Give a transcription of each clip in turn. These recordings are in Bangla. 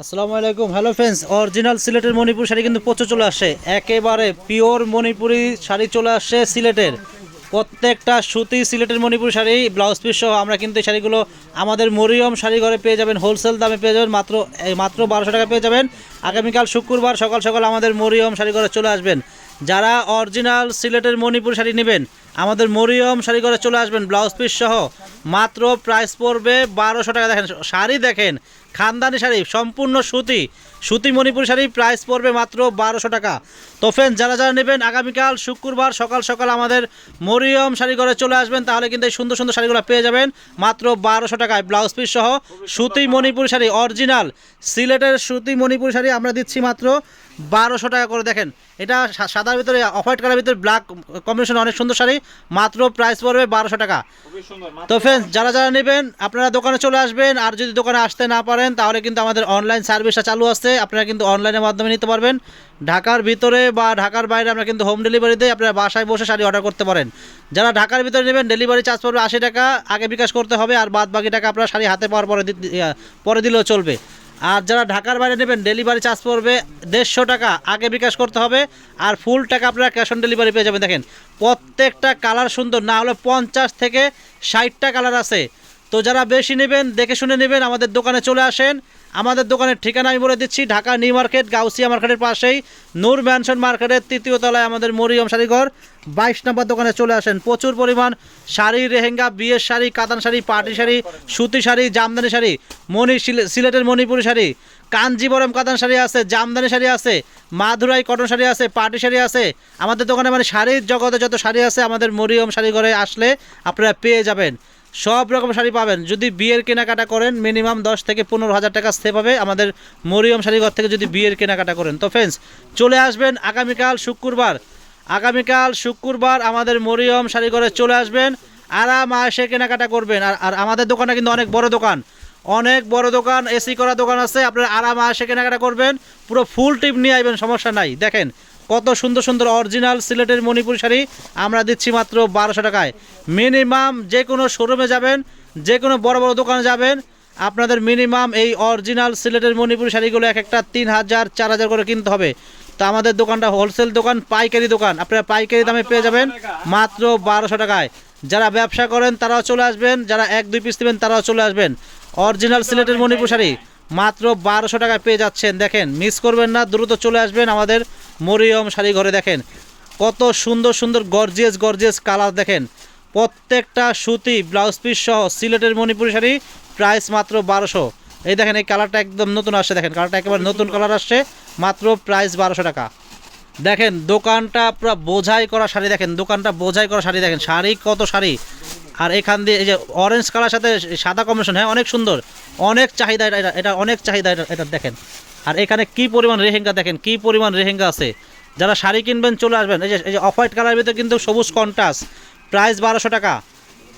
আসসালামু আলাইকুম। হ্যালো ফ্রেন্ডস অরিজিনাল সিলেটের মণিপুর শাড়ি কিন্তু প্রচুর চলে আসে একেবারে পিওর মণিপুরি শাড়ি চলে আসে সিলেটের। প্রত্যেকটা সুতি সিলেটের মণিপুর শাড়ি ব্লাউজ পিস সহ আমরা কিন্তু এই শাড়িগুলো আমাদের মরিয়ম শাড়ি ঘরে পেয়ে যাবেন হোলসেল দামে পেয়ে যাবেন, মাত্র মাত্র বারোশো টাকা পেয়ে যাবেন। আগামীকাল শুক্রবার সকাল সকাল আমাদের মরিয়ম শাড়ি ঘরে চলে আসবেন। যারা অরিজিনাল সিলেটের মণিপুর শাড়ি নেবেন, আমাদের মরিয়ম শাড়ি করে চলে আসবেন, ব্লাউজ পিস সহ। মাত্র প্রাইস পড়বে বারোশো টাকা। দেখেন, শাড়ি দেখেন, খানদানি শাড়ি, সম্পূর্ণ সুতি। সুতি মণিপুর শাড়ি প্রাইস পড়বে মাত্র বারোশো টাকা। তো ফ্রেন্ড যারা যারা নেবেন আগামীকাল শুক্রবার সকাল সকাল আমাদের মরিয়ম শাড়ি ঘরে চলে আসবেন তাহলে কিন্তু এই সুন্দর সুন্দর শাড়িগুলো পেয়ে যাবেন মাত্র বারোশো টাকায়। ব্লাউজ পিস সহ সুতি মণিপুর শাড়ি অরিজিনাল সিলেটের সুতি মণিপুর শাড়ি আমরা দিচ্ছি মাত্র বারোশো টাকা করে। দেখেন এটা সাদার ভিতরে অফ হোয়াইট কালার ভিতরে ব্ল্যাক কম্বিনেশন অনেক সুন্দর শাড়ি মাত্র প্রাইস পড়বে বারোশো টাকা। তো ফ্রেন্ডস যারা যারা নেবেন আপনারা দোকানে চলে আসবেন আর যদি দোকানে আসতে না পারেন তাহলে কিন্তু আমাদের অনলাইন সার্ভিসটা চালু আছে। আপনারা কিন্তু অনলাইনের মাধ্যমে নিতে পারবেন। ঢাকার ভিতরে বা ঢাকার বাইরে আমরা কিন্তু হোম ডেলিভারি ডেলিভারিতে আপনারা বাসায় বসে শাড়ি অর্ডার করতে পারেন। যারা ঢাকার ভিতরে নেবেন ডেলিভারি চার্জ পড়বে আশি টাকা, আগে বিকাশ করতে হবে আর বাদ বাকি টাকা আপনারা শাড়ি হাতে পাওয়ার পরে পরে দিলেও চলবে। আর যারা ঢাকার বাইরে নেবেন ডেলিভারি চার্জ পড়বে দেড়শো টাকা, আগে বিকাশ করতে হবে আর ফুল টাকা আপনারা ক্যাশ অন ডেলিভারি পেয়ে যাবেন। দেখেন, প্রত্যেকটা কালার সুন্দর, না হলে পঞ্চাশ থেকে ষাটটা কালার আছে। তো যারা বেশি নেবেন, দেখে শুনে নেবেন, আমাদের দোকানে চলে আসেন। আমাদের দোকানের ঠিকানা আমি বলে দিচ্ছি, ঢাকা নিউ মার্কেট, গাউসিয়া মার্কেটের পাশেই। নূর ম্যানশন মার্কেটের তৃতীয় তলায় আমাদের মরিয়ম শাড়িঘর বাইশ নম্বর দোকানে চলে আসেন, প্রচুর পরিমাণ শাড়ি, রেহেঙ্গা, বিয়ের শাড়ি, কাতান শাড়ি পাটি শাড়ি, সুতি শাড়ি, জামদানি শাড়ি, মণি সিলে- সিলেটের মণিপুরি শাড়ি, কাঞ্জিবরম কাতান শাড়ি আছে, জামদানি শাড়ি আছে মাদুরাই কটন শাড়ি আছে পাটি শাড়ি আছে। আমাদের দোকানে মানে শাড়ির জগতে যত শাড়ি আছে আমাদের মরিয়ম শাড়ি ঘরে আসলে আপনারা পেয়ে যাবেন। সব রকম শাড়ি পাবেন। যদি বিয়ের কেনাকাটা করেন মিনিমাম দশ থেকে পনেরো হাজার টাকা সেভ হবে আমাদের মরিয়ম শাড়িঘর থেকে যদি বিয়ের কেনাকাটা করেন। তো ফ্রেন্ডস চলে আসবেন আগামীকাল শুক্রবার। আগামীকাল শুক্রবার আমাদের মরিয়ম শাড়িঘরে চলে আসবেন। আরাম এসে কেনাকাটা করবেন। আর আর আমাদের দোকানটা কিন্তু অনেক বড় দোকান। অনেক বড় দোকান এসি করা দোকান আছে, আপনারা আরাম এসে কেনাকাটা করবেন। পুরো ফুল টিপ নিয়ে আসবেন সমস্যা নাই। দেখেন কত সুন্দর সুন্দর অরিজিনাল সিলেটের মণিপুর শাড়ি আমরা দিচ্ছি মাত্র বারোশো টাকায়। মিনিমাম যে কোনো শোরুমে যাবেন, যে কোনো বড় বড় দোকানে যাবেন, আপনাদের মিনিমাম এই অরিজিনাল সিলেটের মণিপুর শাড়িগুলো এক একটা তিন হাজার, চার হাজার করে কিনতে হবে। তো আমাদের দোকানটা হোলসেল দোকান, পাইকারি দোকান। আপনারা পাইকারি দামে পেয়ে যাবেন মাত্র বারোশো টাকায়। যারা ব্যবসা করেন তারাও চলে আসবেন, যারা এক, দুই পিস নেবেন তারাও চলে আসবেন। অরিজিনাল সিলেটের মণিপুর শাড়ি মাত্র বারোশো টাকায় পেয়ে যাচ্ছেন। দেখেন মিস করবেন না, দ্রুত চলে আসবেন আমাদের মরিয়ম শাড়ি ঘরে দেখেন, কত সুন্দর সুন্দর গর্জিয়াস গর্জিয়াস কালার দেখেন। প্রত্যেকটা সুতি, ব্লাউজ পিস সহ সিলেটের মণিপুরি শাড়ি প্রাইস মাত্র বারোশো। এই দেখেন, এই কালারটা একদম নতুন আসছে, দেখেন, কালারটা একেবারে নতুন কালার আসছে, মাত্র প্রাইস বারোশো টাকা। দেখেন, দোকানটা পুরো বোঝাই করা শাড়ি দেখেন, দোকানটা বোঝাই করা শাড়ি দেখেন, শাড়ি কত শাড়ি। আর এখান দিয়ে এই যে অরেঞ্জ কালার সাথে সাদা কম্বিনেশন হ্যাঁ অনেক সুন্দর, অনেক চাহিদা এটা, এটা- অনেক চাহিদা এটা এটা দেখেন। আর এখানে কি পরিমাণ রেহেঙ্গা দেখেন, কি পরিমাণ রেহেঙ্গা আছে? যারা শাড়ি কিনবেন চলে আসবেন। এই যে এই যে অফ হোয়াইট কালারের ভিতরে কিন্তু সবুজ কন্টাস প্রাইস বারোশো টাকা।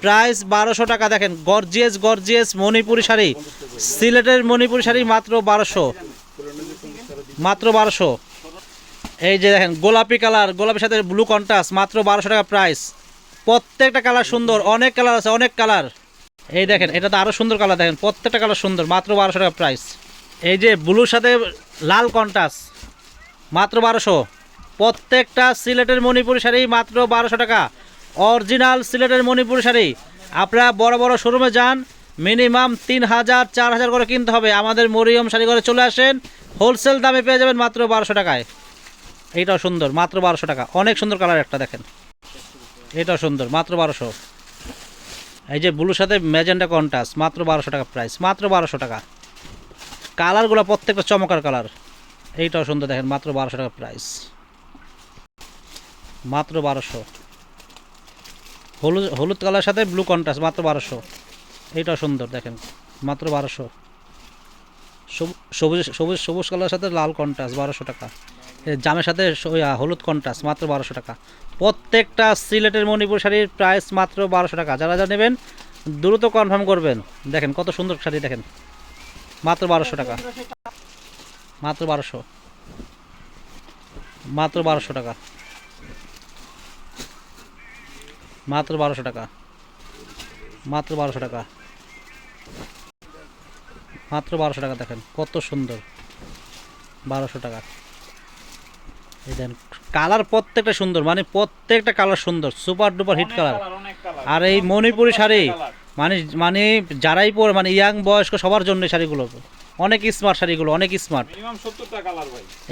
প্রাইস বারোশো টাকা দেখেন, গর্জিয়াস গর্জিয়াস মণিপুরি শাড়ি। সিলেটের মণিপুরি শাড়ি মাত্র বারোশো। মাত্র বারোশো। এই যে দেখেন, গোলাপি কালার গোলাপির সাথে ব্লু কন্ট্রাস্ট, মাত্র বারোশো টাকা প্রাইস। প্রত্যেকটা কালার সুন্দর, অনেক কালার আছে, অনেক কালার। এই দেখেন, এটা তো আরও সুন্দর কালার দেখেন, প্রত্যেকটা কালার সুন্দর, মাত্র বারোশো টাকা প্রাইস। এই যে ব্লুর সাথে লাল কন্টাস মাত্র বারোশো। প্রত্যেকটা সিলেটের মণিপুরি শাড়ি মাত্র বারোশো টাকা। অরিজিনাল সিলেটের মণিপুরি শাড়ি। আপনারা বড় বড় শোরুমে যান, মিনিমাম তিন হাজার, চার হাজার করে কিনতে হবে। আমাদের মরিয়ম শাড়ি ঘরে চলে আসেন, হোলসেল দামে পেয়ে যাবেন মাত্র বারোশো টাকায়। এইটাও সুন্দর, মাত্র বারোশো টাকা। অনেক সুন্দর কালার একটা দেখেন। এটাও সুন্দর, মাত্র বারোশো। এই যে ব্লুর সাথে ম্যাজেন্টা কন্টাস মাত্র বারোশো টাকা প্রাইস মাত্র বারোশো টাকা। কালারগুলো প্রত্যেকটা চমকার কালার। এইটাও সুন্দর দেখেন, মাত্র বারোশো টাকা প্রাইস মাত্র বারোশো। হলুদ হলুদ কালার সাথে ব্লু কন্ট্রাস্ট মাত্র বারোশো। এইটাও সুন্দর দেখেন, মাত্র বারোশো। সবুজ সবুজ সবুজ কালার সাথে লাল কন্ট্রাস্ট বারোশো টাকা। জামের সাথে হলুদ কন্ট্রাস্ট মাত্র বারোশো টাকা। প্রত্যেকটা সিলেটের মণিপুর শাড়ির প্রাইস মাত্র বারোশো টাকা। যারা যা নেবেন, দ্রুত কনফার্ম করবেন। দেখেন কত সুন্দর শাড়ি দেখেন। মাত্র বারোশো টাকা। মাত্র বারোশো। মাত্র বারোশো টাকা। মাত্র বারোশো টাকা। মাত্র বারোশো টাকা। মাত্র বারোশো টাকা দেখেন কত সুন্দর। বারোশো টাকা। এই দেন কালার প্রত্যেকটা সুন্দর মানে প্রত্যেকটা কালার সুন্দর super duper hit colour. Colour আর এই মণিপুরি শাড়ি মানে মানে যারাই পরে মানে ইয়াং বয়স্ক সবার জন্য শাড়িগুলো। অনেক স্মার্ট শাড়িগুলো অনেক স্মার্ট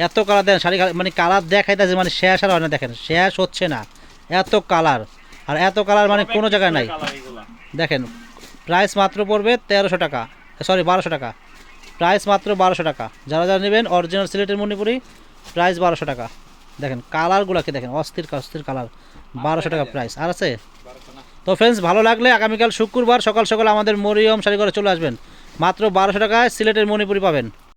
এত কালার দেন শাড়ি মানে কালার দেখাই দেখাইতেছে মানে শেষ আর হয় না দেখেন শেষ হচ্ছে না। এত কালার আর এত কালার মানে কোনো জায়গায় নাই। দেখেন প্রাইস মাত্র পড়বে তেরোশো টাকা সরি বারোশো টাকা। প্রাইস মাত্র বারোশো টাকা। যারা যারা নেবেন অরিজিনাল সিলেটের মণিপুরি প্রাইস বারোশো টাকা। দেখেন কালারগুলোকে দেখেন অস্থির অস্থির কালার বারোশো টাকা প্রাইস আর আছে? তো ফ্রেন্ডস ভালো লাগলে আগামীকাল শুক্রবার সকাল সকাল আমাদের মরিয়ম শাড়ি করে চলে আসবেন। মাত্র বারোশো টাকায় সিলেটের মণিপুরি পাবেন।